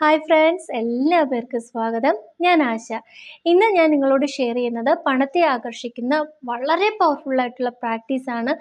Hi friends എല്ലാ പേർക്കും സ്വാഗതം. ഞാൻ ആശ. ഇന്ന് ഞാൻ നിങ്ങളോട് ഷെയർ ചെയ്യുന്നത് പണത്തെ ആകർഷിക്കുന്ന വളരെ പവർഫുൾ ആയിട്ടുള്ള പ്രാക്ടീസാണ്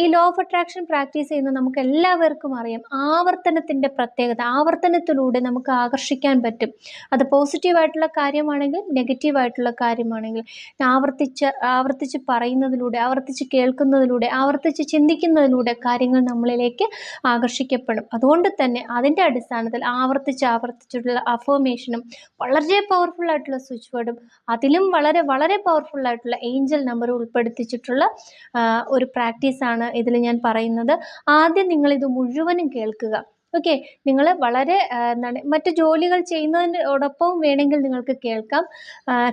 ഈ ലോ ഓഫ് അട്രാക്ഷൻ പ്രാക്ടീസ് ചെയ്യുന്ന നമുക്ക് എല്ലാവർക്കും അറിയാം. ആവർത്തനത്തിന്റെ പ്രത്യേകത ആവർത്തനത്തിലൂടെ നമുക്ക് ആകർഷിക്കാൻ പറ്റും. അത് പോസിറ്റീവായിട്ടുള്ള കാര്യമാണെങ്കിൽ നെഗറ്റീവായിട്ടുള്ള കാര്യമാണെങ്കിലും ആവർത്തിച്ച് ആവർത്തിച്ച് പറയുന്നതിലൂടെ ആവർത്തിച്ച് കേൾക്കുന്നതിലൂടെ ആവർത്തിച്ച് ചിന്തിക്കുന്നതിലൂടെ കാര്യങ്ങൾ നമ്മളിലേക്ക് ആകർഷിക്കപ്പെടും. അതുകൊണ്ട് തന്നെ അതിന്റെ അടിസ്ഥാനത്തിൽ ആവർത്തിച്ച് ആവർത്തിച്ചിട്ടുള്ള അഫോമേഷനും വളരെ പവർഫുൾ ആയിട്ടുള്ള സ്വിച്ച് വേർഡും അതിലും വളരെ വളരെ പവർഫുൾ ആയിട്ടുള്ള ഏഞ്ചൽ നമ്പർ ഉൾപ്പെടുത്തിച്ചിട്ടുള്ള ഒരു പ്രാക്ടീസാണ് ഇതിൽ ഞാൻ പറയുന്നത്. ആദ്യം നിങ്ങളിത് മുഴുവനും കേൾക്കുക. ഓക്കെ നിങ്ങൾ വളരെ എന്താണ് മറ്റു ജോലികൾ ചെയ്യുന്നതിനോടൊപ്പം വേണമെങ്കിൽ നിങ്ങൾക്ക് കേൾക്കാം.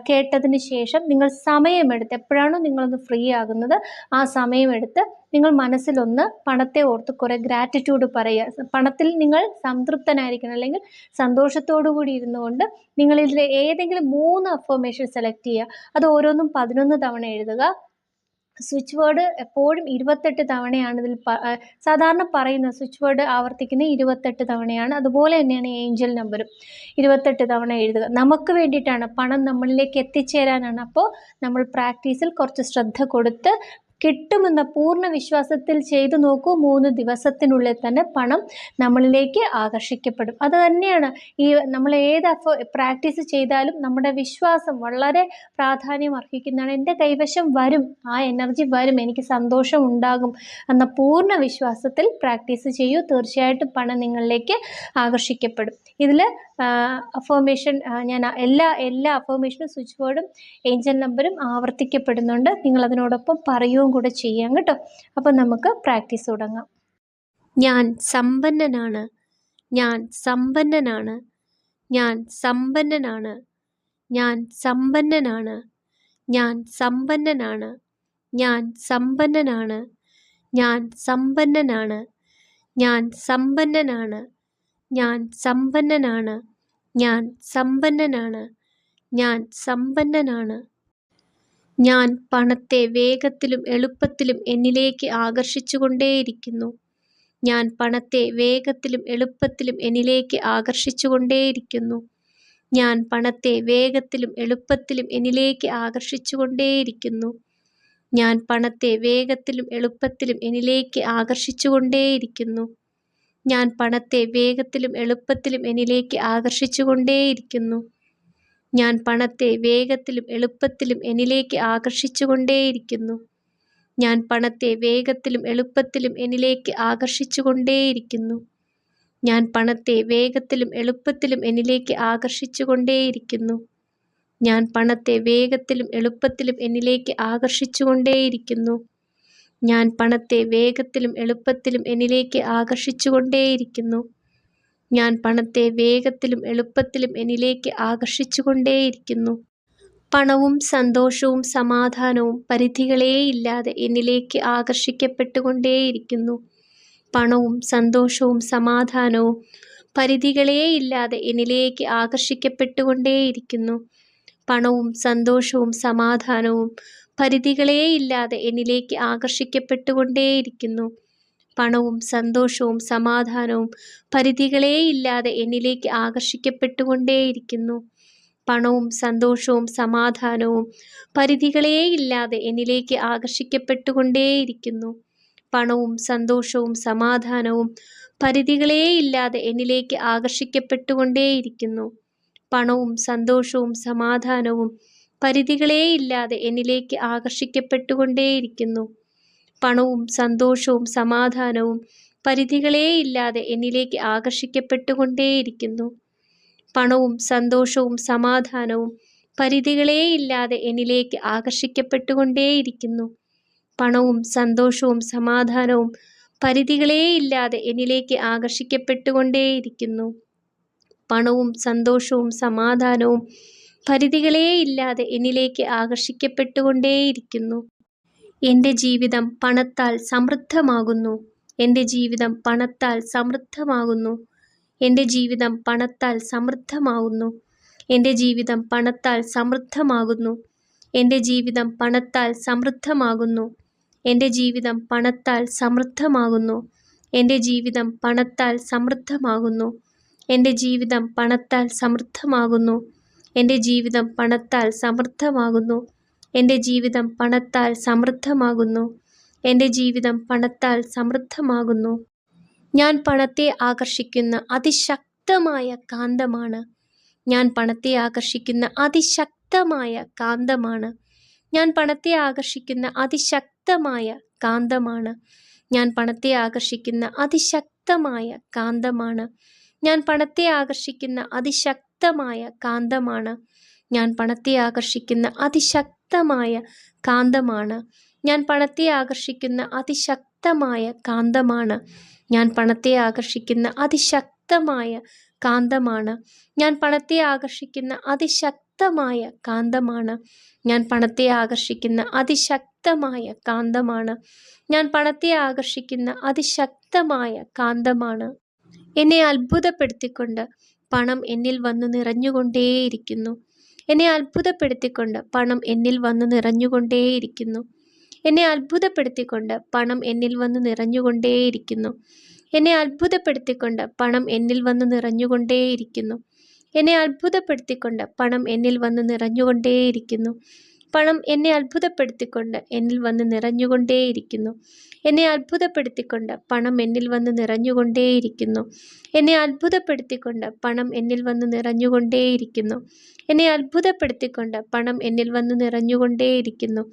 കേട്ടതിന് ശേഷം നിങ്ങൾ സമയമെടുത്ത് എപ്പോഴാണോ നിങ്ങളൊന്ന് ഫ്രീ ആകുന്നത് ആ സമയമെടുത്ത് നിങ്ങൾ മനസ്സിലൊന്ന് പണത്തെ ഓർത്ത് കുറേ ഗ്രാറ്റിറ്റ്യൂഡ് പറയുക. പണത്തിൽ നിങ്ങൾ സംതൃപ്തനായിരിക്കണം. അല്ലെങ്കിൽ സന്തോഷത്തോടു കൂടി ഇരുന്നുകൊണ്ട് നിങ്ങളിതിൽ ഏതെങ്കിലും മൂന്ന് അഫോമേഷൻ സെലക്ട് ചെയ്യുക. അത് ഓരോന്നും പതിനൊന്ന് തവണ എഴുതുക. സ്വിച്ച് വേർഡ് എപ്പോഴും ഇരുപത്തെട്ട് തവണയാണ് ഇതിൽ സാധാരണ പറയുന്ന സ്വിച്ച് വേർഡ് ആവർത്തിക്കുന്ന ഇരുപത്തെട്ട് തവണയാണ്. അതുപോലെ തന്നെയാണ് ഏഞ്ചൽ നമ്പറും ഇരുപത്തെട്ട് തവണ എഴുതുക. നമുക്ക് വേണ്ടിയിട്ടാണ് പണം നമ്മളിലേക്ക് എത്തിച്ചേരാനാണ്. അപ്പോൾ നമ്മൾ പ്രാക്ടീസിൽ കുറച്ച് ശ്രദ്ധ കൊടുത്ത് കിട്ടുമെന്ന പൂർണ വിശ്വാസത്തിൽ ചെയ്തു നോക്കൂ. മൂന്ന് ദിവസത്തിനുള്ളിൽ തന്നെ പണം നമ്മളിലേക്ക് ആകർഷിക്കപ്പെടും. അത് തന്നെയാണ് ഈ നമ്മൾ ഏത് പ്രാക്ടീസ് ചെയ്താലും നമ്മുടെ വിശ്വാസം വളരെ പ്രാധാന്യം അർഹിക്കുന്നതാണ്. എന്റെ കൈവശം വരും ആ എനർജി വരും എനിക്ക് സന്തോഷം ഉണ്ടാകും എന്ന പൂർണ വിശ്വാസത്തിൽ പ്രാക്ടീസ് ചെയ്യൂ. തീർച്ചയായിട്ടും പണം നിങ്ങളിലേക്ക് ആകർഷിക്കപ്പെടും. ഇതിൽ അഫോമേഷൻ ഞാൻ എല്ലാ എല്ലാ അഫോമേഷനും സ്വിച്ച് ബോർഡും ഏഞ്ചൽ നമ്പറും ആവർത്തിക്കപ്പെടുന്നുണ്ട്. നിങ്ങളതിനോടൊപ്പം പറയുകയും കൂടെ ചെയ്യാം കേട്ടോ അപ്പോൾ നമുക്ക് പ്രാക്ടീസ് തുടങ്ങാം ഞാൻ സമ്പന്നനാണ് ഞാൻ സമ്പന്നനാണ് ഞാൻ സമ്പന്നനാണ് ഞാൻ സമ്പന്നനാണ് ഞാൻ സമ്പന്നനാണ് ഞാൻ സമ്പന്നനാണ് ഞാൻ സമ്പന്നനാണ് ഞാൻ സമ്പന്നനാണ് ഞാൻ സമ്പന്നനാണ് ഞാൻ സമ്പന്നനാണ് ഞാൻ സമ്പന്നനാണ് ഞാൻ പണത്തെ വേഗത്തിലും എളുപ്പത്തിലും എന്നിലേക്ക് ആകർഷിച്ചുകൊണ്ടേയിരിക്കുന്നു. ഞാൻ പണത്തെ വേഗത്തിലും എളുപ്പത്തിലും എന്നിലേക്ക് ആകർഷിച്ചുകൊണ്ടേയിരിക്കുന്നു. ഞാൻ പണത്തെ വേഗത്തിലും എളുപ്പത്തിലും എന്നിലേക്ക് ആകർഷിച്ചുകൊണ്ടേയിരിക്കുന്നു. ഞാൻ പണത്തെ വേഗത്തിലും എളുപ്പത്തിലും എന്നിലേക്ക് ആകർഷിച്ചുകൊണ്ടേയിരിക്കുന്നു. ഞാൻ പണത്തെ വേഗത്തിലും എളുപ്പത്തിലും എന്നിലേക്ക് ആകർഷിച്ചുകൊണ്ടേയിരിക്കുന്നു. ഞാൻ പണത്തെ വേഗത്തിലും എളുപ്പത്തിലും എന്നിലേക്ക് ആകർഷിച്ചുകൊണ്ടേയിരിക്കുന്നു. ഞാൻ പണത്തെ വേഗത്തിലും എളുപ്പത്തിലും എന്നിലേക്ക് ആകർഷിച്ചുകൊണ്ടേയിരിക്കുന്നു. ഞാൻ പണത്തെ വേഗത്തിലും എളുപ്പത്തിലും എന്നിലേക്ക് ആകർഷിച്ചുകൊണ്ടേയിരിക്കുന്നു. ഞാൻ പണത്തെ വേഗത്തിലും എളുപ്പത്തിലും എന്നിലേക്ക് ആകർഷിച്ചുകൊണ്ടേയിരിക്കുന്നു. ഞാൻ പണത്തെ വേഗത്തിലും എളുപ്പത്തിലും എന്നിലേക്ക് ആകർഷിച്ചുകൊണ്ടേയിരിക്കുന്നു. ഞാൻ പണത്തെ വേഗത്തിലും എളുപ്പത്തിലും എന്നിലേക്ക് ആകർഷിച്ചുകൊണ്ടേയിരിക്കുന്നു. പണവും സന്തോഷവും സമാധാനവും പരിധികളേയില്ലാതെ എന്നിലേക്ക് ആകർഷിക്കപ്പെട്ടുകൊണ്ടേയിരിക്കുന്നു. പണവും സന്തോഷവും സമാധാനവും പരിധികളേയില്ലാതെ എന്നിലേക്ക് ആകർഷിക്കപ്പെട്ടുകൊണ്ടേയിരിക്കുന്നു. പണവും സന്തോഷവും സമാധാനവും പരിധികളേയില്ലാതെ എന്നിലേക്ക് ആകർഷിക്കപ്പെട്ടുകൊണ്ടേയിരിക്കുന്നു. പണവും സന്തോഷവും സമാധാനവും പരിധികളേയില്ലാതെ എന്നിലേക്ക് ആകർഷിക്കപ്പെട്ടുകൊണ്ടേയിരിക്കുന്നു. പണവും സന്തോഷവും സമാധാനവും പരിധികളേയില്ലാതെ എന്നിലേക്ക് ആകർഷിക്കപ്പെട്ടുകൊണ്ടേയിരിക്കുന്നു. പണവും സന്തോഷവും സമാധാനവും പരിധികളേയില്ലാതെ എന്നിലേക്ക് ആകർഷിക്കപ്പെട്ടുകൊണ്ടേയിരിക്കുന്നു. പണവും സന്തോഷവും സമാധാനവും പരിധികളേയില്ലാതെ എന്നിലേക്ക് ആകർഷിക്കപ്പെട്ടുകൊണ്ടേയിരിക്കുന്നു. പണവും സന്തോഷവും സമാധാനവും പരിധികളേയില്ലാതെ എന്നിലേക്ക് ആകർഷിക്കപ്പെട്ടുകൊണ്ടേയിരിക്കുന്നു. പണവും സന്തോഷവും സമാധാനവും പരിധികളേയില്ലാതെ എന്നിലേക്ക് ആകർഷിക്കപ്പെട്ടുകൊണ്ടേയിരിക്കുന്നു. പണവും സന്തോഷവും സമാധാനവും പരിധികളേയില്ലാതെ എന്നിലേക്ക് ആകർഷിക്കപ്പെട്ടുകൊണ്ടേയിരിക്കുന്നു. പണവും സന്തോഷവും സമാധാനവും പരിധികളേയില്ലാതെ എന്നിലേക്ക് ആകർഷിക്കപ്പെട്ടുകൊണ്ടേയിരിക്കുന്നു. എന്റെ ജീവിതം പണത്താൽ സമൃദ്ധമാകുന്നു. എന്റെ ജീവിതം പണത്താൽ സമൃദ്ധമാകുന്നു. എന്റെ ജീവിതം പണത്താൽ സമൃദ്ധമാകുന്നു. എന്റെ ജീവിതം പണത്താൽ സമൃദ്ധമാകുന്നു. എന്റെ ജീവിതം പണത്താൽ സമൃദ്ധമാകുന്നു. എന്റെ ജീവിതം പണത്താൽ സമൃദ്ധമാകുന്നു. എന്റെ ജീവിതം പണത്താൽ സമൃദ്ധമാകുന്നു. എന്റെ ജീവിതം പണത്താൽ സമൃദ്ധമാകുന്നു. എന്റെ ജീവിതം പണത്താൽ സമൃദ്ധമാകുന്നു. എന്റെ ജീവിതം പണത്താൽ സമൃദ്ധമാകുന്നു. എന്റെ ജീവിതം പണത്താൽ സമൃദ്ധമാകുന്നു. ഞാൻ പണത്തെ ആകർഷിക്കുന്ന അതിശക്തമായ കാന്തമാണ്. ഞാൻ പണത്തെ ആകർഷിക്കുന്ന അതിശക്തമായ കാന്തമാണ്. ഞാൻ പണത്തെ ആകർഷിക്കുന്ന അതിശക്തമായ കാന്തമാണ്. ഞാൻ പണത്തെ ആകർഷിക്കുന്ന അതിശക്തമായ കാന്തമാണ്. ഞാൻ പണത്തെ ആകർഷിക്കുന്ന അതിശക്തമായ കാന്തമാണ്. ഞാൻ പണത്തെ ആകർഷിക്കുന്ന അതിശക്തമായ കാന്തമാണ്. ഞാൻ പണത്തെ ആകർഷിക്കുന്ന അതിശക്തമായ കാന്തമാണ്. ഞാൻ പണത്തെ ആകർഷിക്കുന്ന അതിശക്തമായ കാന്തമാണ്. ഞാൻ പണത്തെ ആകർഷിക്കുന്ന അതിശക്തമായ കാന്തമാണ്. ഞാൻ പണത്തെ ആകർഷിക്കുന്ന അതിശക്തമായ കാന്തമാണ്. ഞാൻ പണത്തെ ആകർഷിക്കുന്ന അതിശക്തമായ കാന്തമാണ്. എന്നെ അത്ഭുതപ്പെടുത്തിക്കൊണ്ട് പണം എന്നിൽ വന്നു നിറഞ്ഞുകൊണ്ടേയിരിക്കുന്നു. എന്നെ അത്ഭുതപ്പെടുത്തിക്കൊണ്ട് പണം എന്നിൽ വന്ന് നിറഞ്ഞുകൊണ്ടേയിരിക്കുന്നു. എന്നെ അത്ഭുതപ്പെടുത്തിക്കൊണ്ട് പണം എന്നിൽ വന്ന് നിറഞ്ഞുകൊണ്ടേയിരിക്കുന്നു. എന്നെ അത്ഭുതപ്പെടുത്തിക്കൊണ്ട് പണം എന്നിൽ വന്ന് നിറഞ്ഞുകൊണ്ടേയിരിക്കുന്നു. എന്നെ അത്ഭുതപ്പെടുത്തിക്കൊണ്ട് പണം എന്നിൽ വന്ന് നിറഞ്ഞുകൊണ്ടേയിരിക്കുന്നു. പണം എന്നെ അത്ഭുതപ്പെടുത്തിക്കൊണ്ട് എന്നിൽ വന്ന് നിറഞ്ഞുകൊണ്ടേയിരിക്കുന്നു. എന്നെ അത്ഭുതപ്പെടുത്തിക്കൊണ്ട് പണം എന്നിൽ വന്ന് നിറഞ്ഞുകൊണ്ടേയിരിക്കുന്നു. എന്നെ അത്ഭുതപ്പെടുത്തിക്കൊണ്ട് പണം എന്നിൽ വന്ന് നിറഞ്ഞുകൊണ്ടേയിരിക്കുന്നു. എന്നെ അത്ഭുതപ്പെടുത്തിക്കൊണ്ട് പണം എന്നിൽ വന്ന് നിറഞ്ഞുകൊണ്ടേയിരിക്കുന്നു.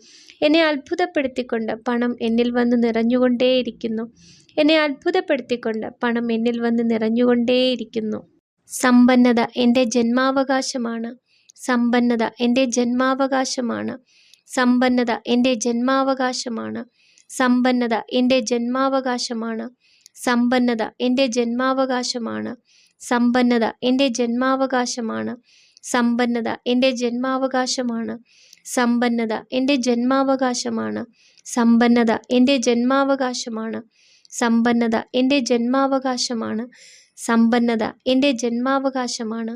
എന്നെ അത്ഭുതപ്പെടുത്തിക്കൊണ്ട് പണം എന്നിൽ വന്ന് നിറഞ്ഞുകൊണ്ടേയിരിക്കുന്നു. എന്നെ അത്ഭുതപ്പെടുത്തിക്കൊണ്ട് പണം എന്നിൽ വന്ന് നിറഞ്ഞുകൊണ്ടേയിരിക്കുന്നു. സമ്പന്നത എന്റെ ജന്മാവകാശമാണ്. സമ്പന്നത എന്റെ ജന്മാവകാശമാണ് സമ്പന്നത എന്റെ ജന്മാവകാശമാണ് സമ്പന്നത എന്റെ ജന്മാവകാശമാണ് സമ്പന്നത എന്റെ ജന്മാവകാശമാണ് സമ്പന്നത എന്റെ ജന്മാവകാശമാണ് സമ്പന്നത എന്റെ ജന്മാവകാശമാണ് സമ്പന്നത എന്റെ ജന്മാവകാശമാണ് സമ്പന്നത എന്റെ ജന്മാവകാശമാണ് സമ്പന്നത എന്റെ ജന്മാവകാശമാണ് സമ്പന്നത എന്റെ ജന്മാവകാശമാണ്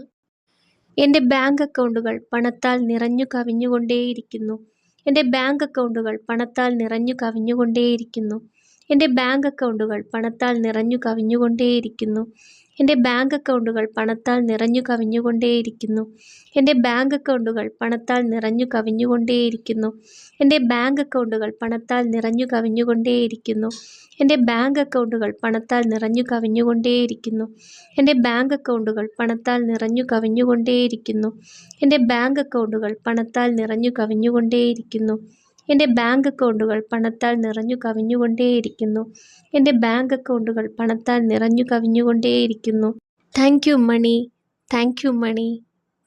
എന്റെ ബാങ്ക് അക്കൗണ്ടുകൾ പണത്താൽ നിറഞ്ഞു കവിഞ്ഞുകൊണ്ടേയിരിക്കുന്നു. എന്റെ ബാങ്ക് അക്കൗണ്ടുകൾ പണത്താൽ നിറഞ്ഞു കവിഞ്ഞുകൊണ്ടേയിരിക്കുന്നു. എന്റെ ബാങ്ക് അക്കൗണ്ടുകൾ പണത്താൽ നിറഞ്ഞു കവിഞ്ഞുകൊണ്ടേയിരിക്കുന്നു. എന്റെ ബാങ്ക് അക്കൗണ്ടുകൾ പണത്താൽ നിറഞ്ഞു കവിഞ്ഞുകൊണ്ടേയിരിക്കുന്നു. എന്റെ ബാങ്ക് അക്കൗണ്ടുകൾ പണത്താൽ നിറഞ്ഞു കവിഞ്ഞുകൊണ്ടേയിരിക്കുന്നു. എന്റെ ബാങ്ക് അക്കൗണ്ടുകൾ പണത്താൽ നിറഞ്ഞു കവിഞ്ഞുകൊണ്ടേയിരിക്കുന്നു. എന്റെ ബാങ്ക് അക്കൗണ്ടുകൾ പണത്താൽ നിറഞ്ഞു കവിഞ്ഞുകൊണ്ടേയിരിക്കുന്നു. എന്റെ ബാങ്ക് അക്കൗണ്ടുകൾ പണത്താൽ നിറഞ്ഞു കവിഞ്ഞുകൊണ്ടേയിരിക്കുന്നു. എന്റെ ബാങ്ക് അക്കൗണ്ടുകൾ പണത്താൽ നിറഞ്ഞു കവിഞ്ഞുകൊണ്ടേയിരിക്കുന്നു. എന്റെ ബാങ്ക് അക്കൗണ്ടുകൾ പണത്താൽ നിറഞ്ഞു കവിഞ്ഞുകൊണ്ടേയിരിക്കുന്നു. എന്റെ ബാങ്ക് അക്കൗണ്ടുകൾ പണത്താൽ നിറഞ്ഞു കവിഞ്ഞുകൊണ്ടേയിരിക്കുന്നു. Thank you money thank you money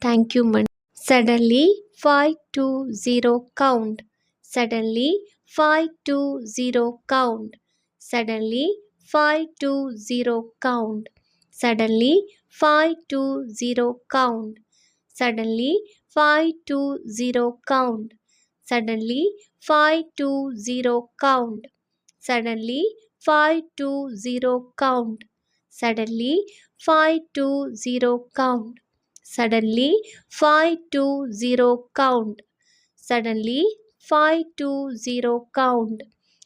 thank you money suddenly five two zero count suddenly five two zero count suddenly five two zero count suddenly five two zero count suddenly five two zero count suddenly 520 count. Suddenly 520 count. Suddenly 520 count. Suddenly 520 count. Suddenly 520 count.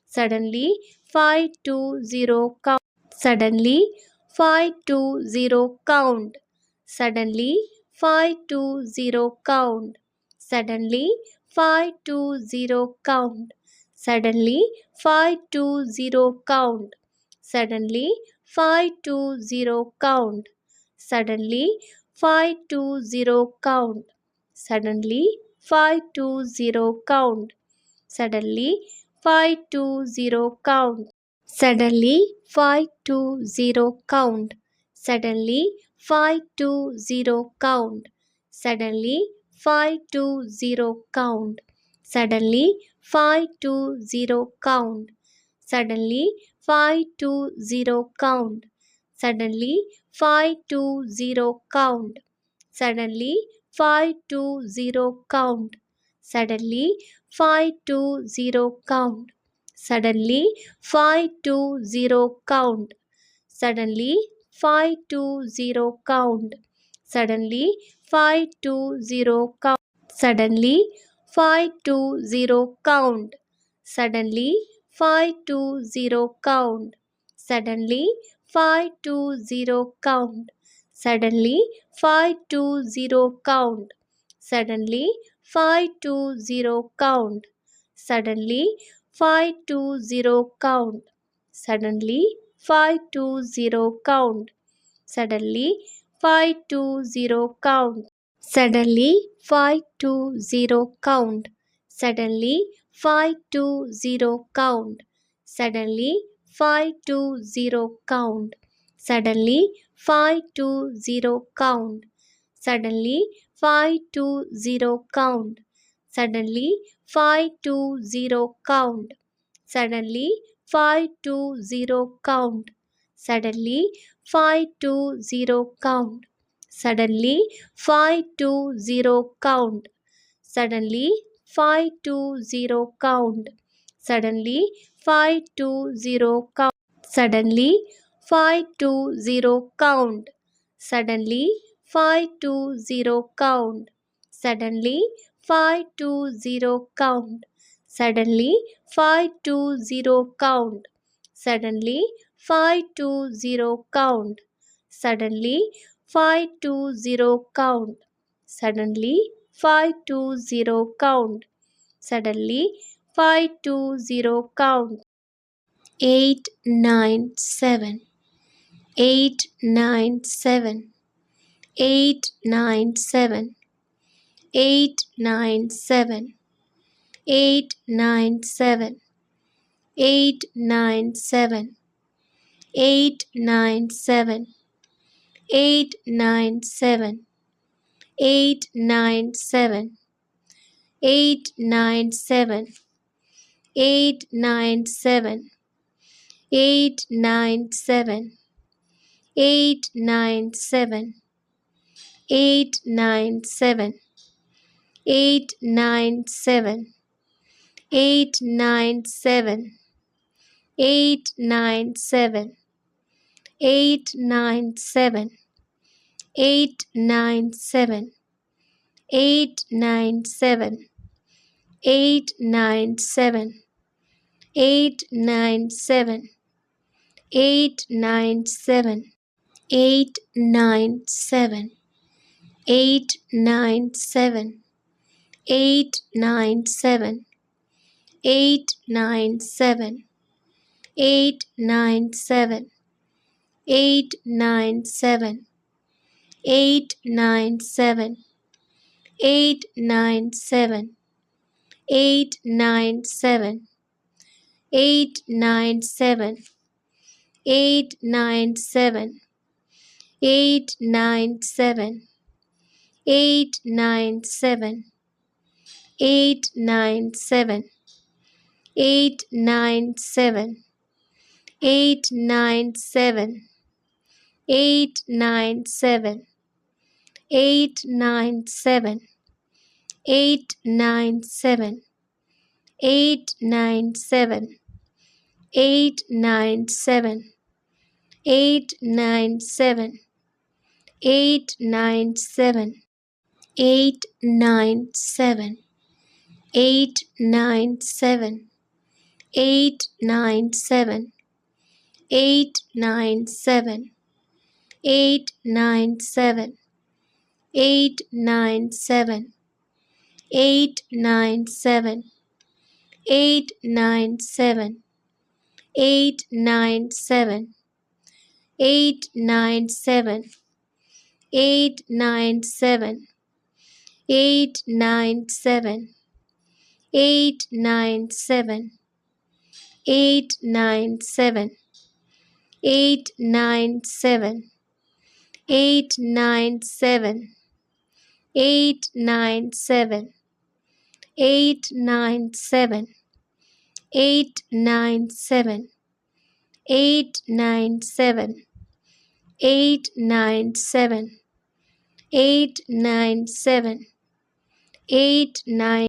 Suddenly 520 count. Suddenly 520 count. Suddenly 520 count. Suddenly 520 count. Suddenly 520 count. Suddenly 520 count. Suddenly 520 count. Suddenly 520 count. Suddenly 520 count. Suddenly 520 count. Suddenly 520 count. Suddenly 520 count. Suddenly 520 count. Suddenly 520 count. Suddenly 520 count. Suddenly 520 count. Suddenly 520 count. Suddenly 520 count. Suddenly 520 count. Suddenly 520 count. Suddenly 520 count. Suddenly 520 count. Suddenly 520 count. Suddenly 520 count. Suddenly 520 count. Suddenly 520 count. Suddenly 520 count. Suddenly 520 count. Suddenly, 520 count. Suddenly, 520 count. Suddenly, 520 count. Suddenly, 520 count. Suddenly, 520 count. Suddenly, 520 count. Suddenly, 520 count. Suddenly, 520 count. Suddenly, 520 count. Suddenly, 520 count. Suddenly, 520 count. Suddenly, 520 count. Suddenly, 520 count. Suddenly, 520 count. Suddenly, 520 count. Suddenly, 520 count. Suddenly, 520 count. Suddenly, 520 count. Suddenly, 520 count. 8, 9, 7. 8, 9, 7. 8, 9, 7. 8, 9, 7. 8, 9, 7. 8, 9, 7 eight nine seven eight nine seven eight nine seven eight nine seven eight nine seven eight nine seven eight nine seven eight nine seven eight nine seven eight nine seven eight nine seven eight nine seven eight nine seven eight nine seven eight nine seven eight nine seven eight nine seven eight nine seven eight nine seven eight nine seven eight nine seven eight nine seven eight nine seven eight nine seven eight nine seven eight nine seven eight nine seven eight nine seven eight nine seven eight nine seven eight nine seven eight nine seven eight nine seven eight nine seven eight nine seven eight nine seven eight nine seven eight nine seven eight nine seven eight nine seven eight nine seven eight nine seven eight nine seven eight nine seven eight nine seven eight nine seven eight nine seven eight nine seven eight nine seven eight nine seven eight nine seven eight nine seven eight nine seven eight nine seven eight nine seven eight nine seven. eight nine seven. eight nine seven. eight nine seven. eight nine seven. eight nine seven. eight nine seven. eight nine